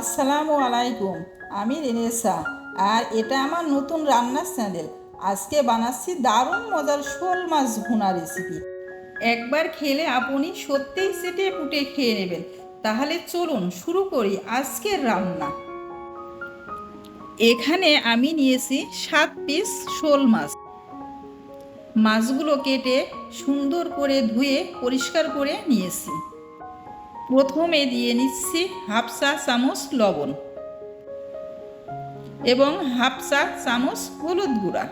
আসসালামু আলাইকুম, আমি রেনেসা। আর এটা আমার নতুন রান্নার চ্যানেল আজকে বানাচ্ছি দারুণ মজার শোল মাছ ভুনা রেসিপি একবার খেলে আপনি সত্যিই চেটে পুটে খেয়ে নেবেন। তাহলে চলুন শুরু করি আজকের রান্না। এখানে আমি নিয়েছি সাত পিস শোল মাছ। মাছগুলো কেটে সুন্দর করে ধুয়ে পরিষ্কার করে নিয়েছি। প্রথমে দিয়ে নিচ্ছি হাফ চা চামচ লবণ এবং হাফ চা চামচ হলুদ গুঁড়া।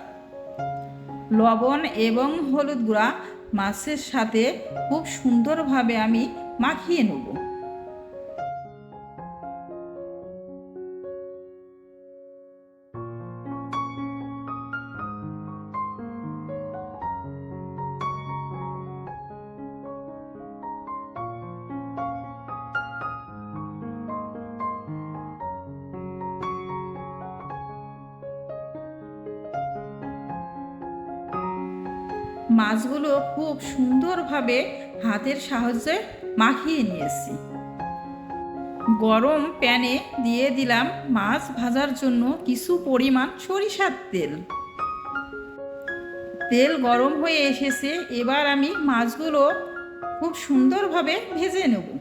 লবণ এবং হলুদ গুঁড়া মাছের সাথে খুব সুন্দরভাবে আমি মাখিয়ে নেব। মাছগুলো খুব সুন্দরভাবে হাতের সাহায্যে মাখিয়ে নিয়েছি। গরম প্যানে দিয়ে দিলাম মাছ ভাজার জন্য কিছু পরিমাণ সরিষার তেল। তেল গরম হয়ে এসেছে, এবার আমি মাছগুলো খুব সুন্দরভাবে ভেজে নেব।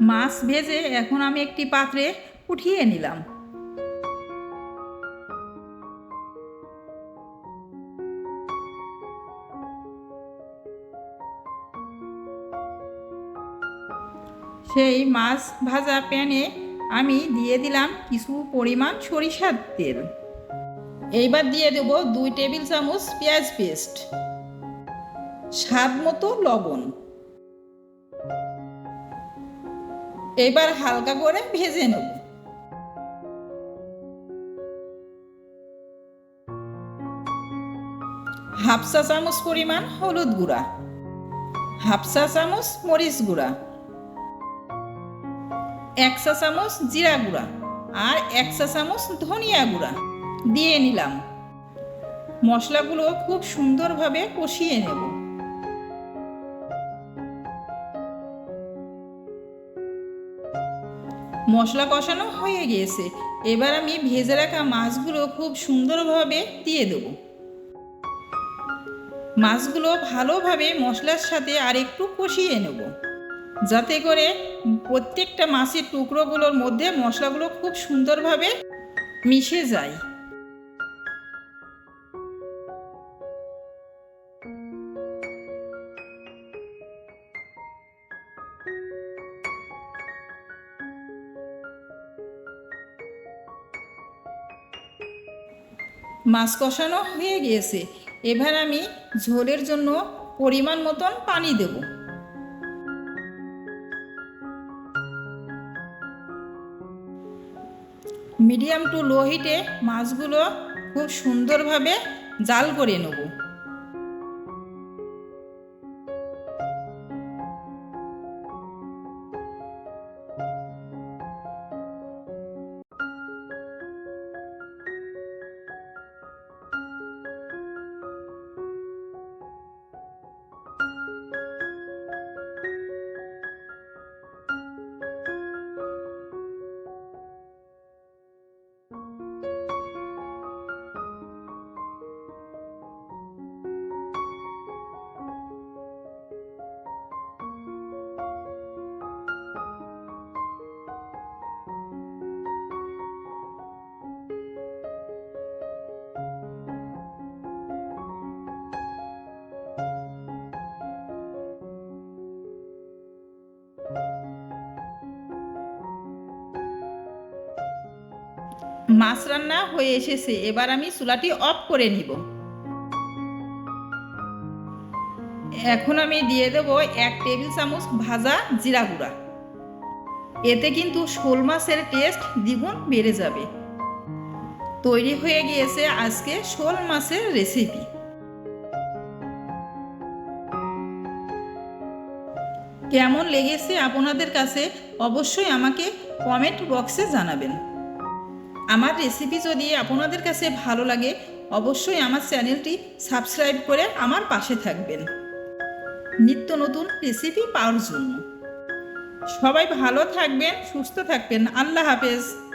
মাছ ভেজে এখন আমি একটি পাত্রে উঠিয়ে নিলাম। সেই মাছ ভাজা প্যানে আমি দিয়ে দিলাম কিছু পরিমাণ সরিষার তেল। এইবার দিয়ে দেব দুই টেবিল চামচ পেঁয়াজ পেস্ট। স্বাদ মতো লবণ। এবার হালকা করে ভেজে নেব। হাফ চা চামচ পরিমাণ হলুদ গুঁড়া। হাফ চা চামচ মরিচ গুঁড়া। এক চা চামচ জিরা গুঁড়া আর এক চা চামচ ধনিয়া গুঁড়া দিয়ে নিলাম। মশলাগুলো খুব সুন্দরভাবে কষিয়ে নেব। মশলা কষানো হয়ে গিয়েছে এবার আমি ভেজে রাখা মাছগুলো খুব সুন্দরভাবে দিয়ে দেব। মাছগুলো ভালোভাবে মশলার সাথে আর একটু কষিয়ে নেব। যাতে করে প্রত্যেকটা মাছের টুকরোগুলোর মধ্যে মশলাগুলো খুব সুন্দরভাবে মিশে যায়। মাছ কষানো হয়ে গিয়েছে। এবার আমি ঝোলের জন্য পরিমাণ মতন পানি দেব। মিডিয়াম টু লো হিটে মাছগুলো খুব সুন্দরভাবে জাল করে নেব। মাছ রান্না হয়ে এসেছে, এবার আমি চুলাটি অফ করে নিব। এখন আমি দিয়ে দেবো এক টেবিল চামচ ভাজা জিরা গুঁড়া। এতে কিন্তু শোল মাছের টেস্ট দ্বিগুণ বেড়ে যাবে। তৈরি হয়ে গিয়েছে আজকে শোল মাছের রেসিপি। কেমন লেগেছে আপনাদের কাছে অবশ্যই আমাকে কমেন্ট বক্সে জানাবেন। আমার রেসিপি যদি আপনাদের কাছে ভালো লাগে, অবশ্যই আমার চ্যানেলটি সাবস্ক্রাইব করে আমার পাশে থাকবেন। নিত্য নতুন রেসিপি পাওয়ার জন্য। সবাই ভালো থাকবেন, সুস্থ থাকবেন। আল্লাহ হাফেজ।